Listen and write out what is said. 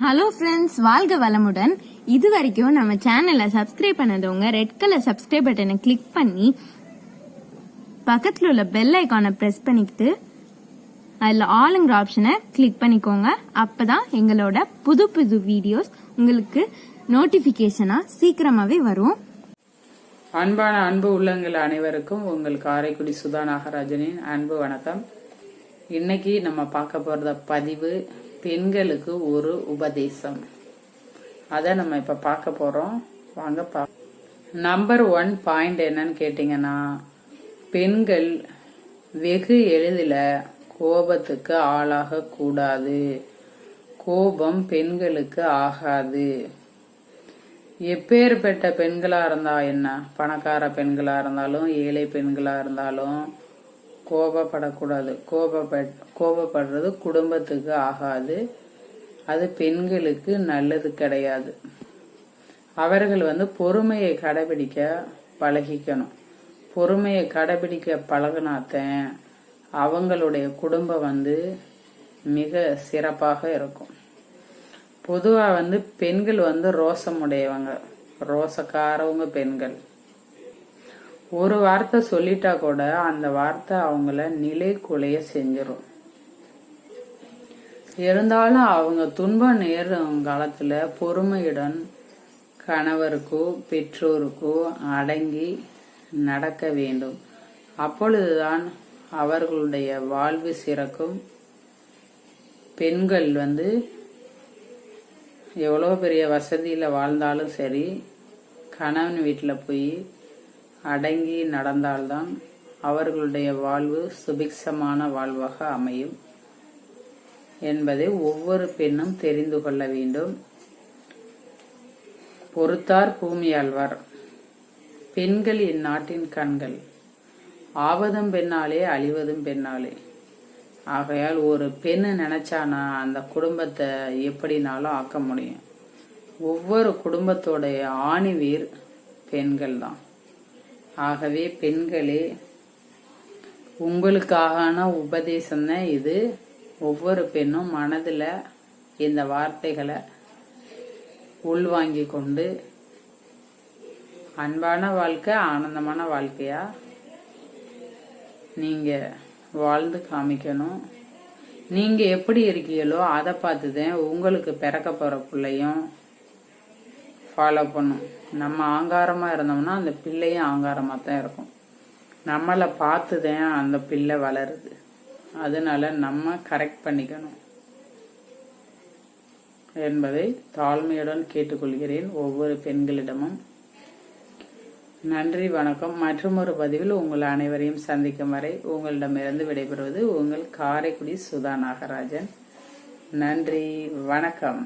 Hello friends வாழ்க வளமுடன். இது வரைக்கும் நம்ம சேனலை சப்ஸ்கிரைப் பண்ணதவங்க ரெட் கலர் சப்ஸ்கிரைப் பட்டனை கிளிக் பண்ணி பக்கத்தில் உள்ள பெல் ஐக்கானை ப்ரெஸ் பண்ணிக்கிட்டு அதில் ஆளுங்கிற ஆப்ஷனை கிளிக் பண்ணிக்கோங்க. அப்போ தான் எங்களோட புது புது வீடியோஸ் உங்களுக்கு நோட்டிஃபிகேஷனாக சீக்கிரமாகவே வரும். அன்பான அன்பு உள்ளங்கள் அனைவருக்கும் உங்கள் காரைக்குடி சுதா நாகராஜனின் அன்பு வணக்கம். இன்னைக்கு நம்ம பார்க்க போறத பதிவு பெண்களுக்கு ஒரு உபதேசம். அதை நம்ம இப்ப பார்க்க போறோம். வாங்க பா நம்பர் ஒன் பாயிண்ட் என்னன்னு கேட்டீங்கன்னா பெண்கள் வெகு எளிதில் கோபத்துக்கு ஆளாக கூடாது. கோபம் பெண்களுக்கு ஆகாது. எப்பேற்பட்ட பெண்களா இருந்தா என்ன? பணக்கார பெண்களா இருந்தாலும் ஏழை பெண்களா இருந்தாலும் கோபப்படக்கூடாது. கோபப்பட் கோபப்படுறது குடும்பத்துக்கு ஆகாது. அது பெண்களுக்கு நல்லது கிடையாது. அவர்கள் வந்து பொறுமையை கடைபிடிக்க பழகிக்கணும். பொறுமையை கடைபிடிக்க பழகினாத்தன் அவங்களுடைய குடும்பம் வந்து மிக சிறப்பாக இருக்கும். பொதுவாக வந்து பெண்கள் வந்து ரோசம் உடையவங்க ரோசக்காரவங்க பெண்கள். ஒரு வார்த்தை சொல்லிட்டா கூட அந்த வார்த்தை அவங்கள நிலை குலைய செஞ்சிடும் இருந்தாலும் அவங்க துன்பம் நேரும் காலத்துல பொறுமையுடன் கணவருக்கோ பெற்றோருக்கோ அடங்கி நடக்க வேண்டும். அப்பொழுதுதான் அவர்களுடைய வாழ்வு சிறக்கும். பெண்கள் வந்து எவ்வளோ பெரிய வசதியில் வாழ்ந்தாலும் சரி கணவன் வீட்டில் போய் அடங்கி நடந்தால்தான் அவர்களுடைய வாழ்வு சுபிக்ஷமான வாழ்வாக அமையும் என்பதை ஒவ்வொரு பெண்ணும் தெரிந்து கொள்ள வேண்டும். பொறுத்தார் பூமியாழ்வார். பெண்கள் இந்நாட்டின் கண்கள். ஆவதும் பெண்ணாலே அழிவதும் பெண்ணாலே. ஆகையால் ஒரு பெண் நினைச்சானா அந்த குடும்பத்தை எப்படினாலும் ஆக்க முடியும். ஒவ்வொரு குடும்பத்தோடைய ஆணிவீர் பெண்கள் தான் ஆகவே பெண்களே உங்களுக்கான உபதேசம் தான் இது. ஒவ்வொரு பெண்ணும் மனதில் இந்த வார்த்தைகளை உள்வாங்கி கொண்டு அன்பான வாழ்க்கை ஆனந்தமான வாழ்க்கையா நீங்கள் வாழ்ந்து காமிக்கணும். நீங்கள் எப்படி இருக்கீங்களோ அதை பார்த்து தான் உங்களுக்கு பிறக்க போகிற பிள்ளையும் ஃபாலோ பண்ணும். நம்ம ஆங்காரமா இருந்தோம்னா அந்த பிள்ளையும் ஆங்காரமா தான் இருக்கும். நம்மளை பார்த்து தான் அந்த பிள்ளை வளருது. அதனால நம்ம கரெக்ட் பண்ணிக்கணும். என்பதை தாழ்மையுடன் கேட்டுக்கொள்கிறேன் ஒவ்வொரு பெண்களிடமும். நன்றி வணக்கம். மற்றொரு பதிவில் உங்கள் அனைவரையும் சந்திக்கும் வரை உங்களிடமிருந்து விடைபெறுவது உங்கள் காரைக்குடி சுதா நாகராஜன் நன்றி வணக்கம்.